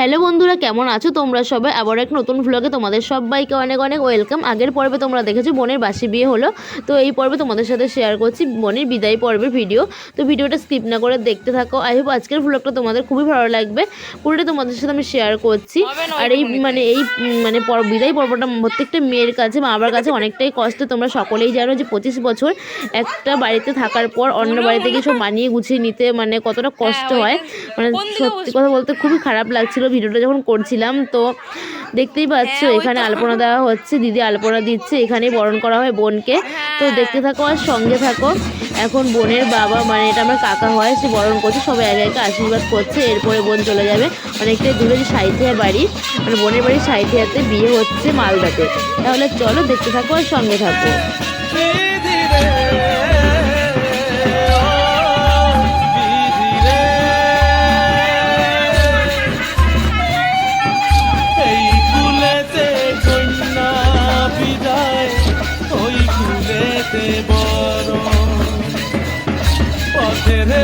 Hello বন্ধুরা কেমন আছো? তোমরা সবাই আবার এক নতুন ভ্লগে তোমাদের সবাইকে অনেক অনেক ওয়েলকাম আগের পর্বে তোমরা দেখেছ বোনের বাসি বিয়ে হলো। তো এই পর্বে তোমাদের সাথে শেয়ার করছি বোনের বিদায় পর্বের ভিডিও তো ভিডিওটা স্কিপ না করে দেখতে থাকো। আই হোপ আজকের ভ্লগটা তোমাদের খুবই ভালো লাগবে। পুরোটা তোমাদের সাথে আমি শেয়ার করছি। আর এই মানে এই মানে বিদায় পর্বটা প্রত্যেকটা মেয়ের কাছে মা বাবার কাছে অনেকটাই কষ্ট। তোমরা সকলেই জানো যে পঁচিশ বছর একটা বাড়িতে থাকার পর অন্য বাড়িতে গিয়ে সব মানিয়ে গুছিয়ে নিতে মানে কতটা কষ্ট হয়। মানে সত্যি কথা বলতে খুবই খারাপ লাগছিল ভিডিওটা যখন করছিলাম তো দেখতেই পাচ্ছ এখানে আলপনা দেওয়া হচ্ছে দিদি আলপনা দিচ্ছে এখানে বরণ করা হয় বোনকে। তো দেখতে থাকো আর সঙ্গে থাকো। এখন বোনের বাবা মানে এটা আমার কাকা হয় সে বরণ করছে সবাই একে একে আশীর্বাদ করছে এরপরে বোন চলে যাবে। অনেকটাই দূরে যে সাইথিয়া বাড়ি মানে বোনের বাড়ি সাইথিয়াতে বিয়ে হচ্ছে মালদাতে। তাহলে চলো দেখতে থাকো আর সঙ্গে থাকো।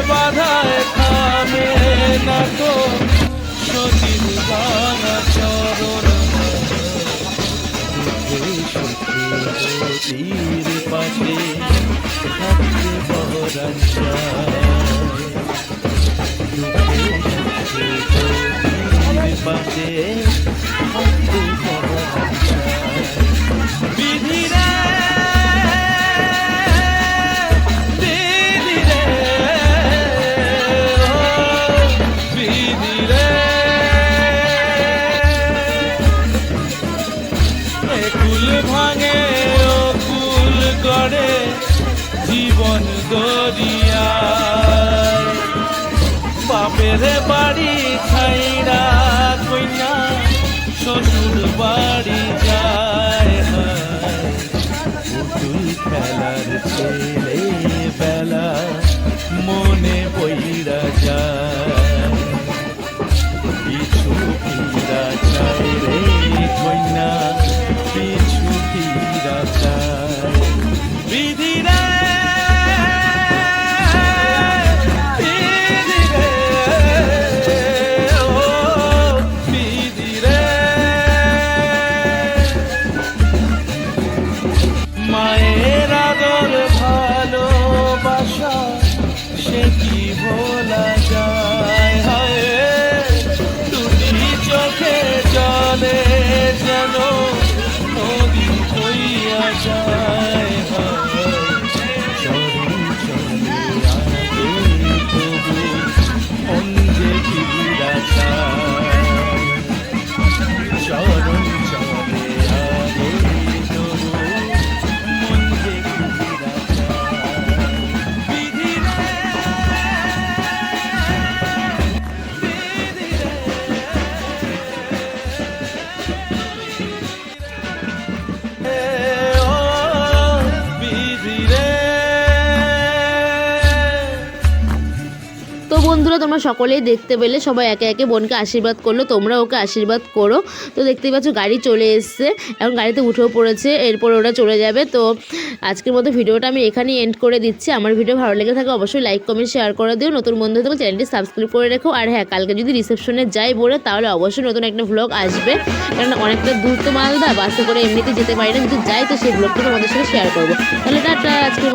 বাধায় থামে না তো সতীর গানা চরণ। সুখে পাশে থাকতে বহরান পাশে কুল ভাঙে ও কুল গড়ে জীবন দরিয়ায় বাপের বাড়ি ছাইরা কইনা, শ্বশুর বাড়ি যায়। পুতুল খেলার ছেলে বেলা মনে বইরা যায় sun. বন্ধুরা, তোমরা সকলেই দেখতে পেলে, সবাই একে একে বোনকে আশীর্বাদ করল তোমরা ওকে আশীর্বাদ করো। তো দেখতেই পাচ্ছ, গাড়ি চলে এসছে, এখন গাড়িতে উঠেও পড়েছে, এরপর ওরা চলে যাবে। তো আজকের মতো ভিডিওটা আমি এখানেই এন্ড করে দিচ্ছি। আমার ভিডিও ভালো লেগে থাকে, অবশ্যই লাইক কমেন্ট শেয়ার করে দিও। নতুন বন্ধু হতে চ্যানেলটি সাবস্ক্রাইব করে রেখো। আর হ্যাঁ কালকে যদি রিসেপশনে যাই বলে, তাহলে অবশ্যই নতুন একটা ভ্লগ আসবে। কারণ অনেকটা দূর তো মালদা, বাসে করে এমনিতে যেতে পারি না, কিন্তু যাই তো সেই ভ্লগটা তোমাদের সাথে শেয়ার করব। তাহলে আজকের মতো।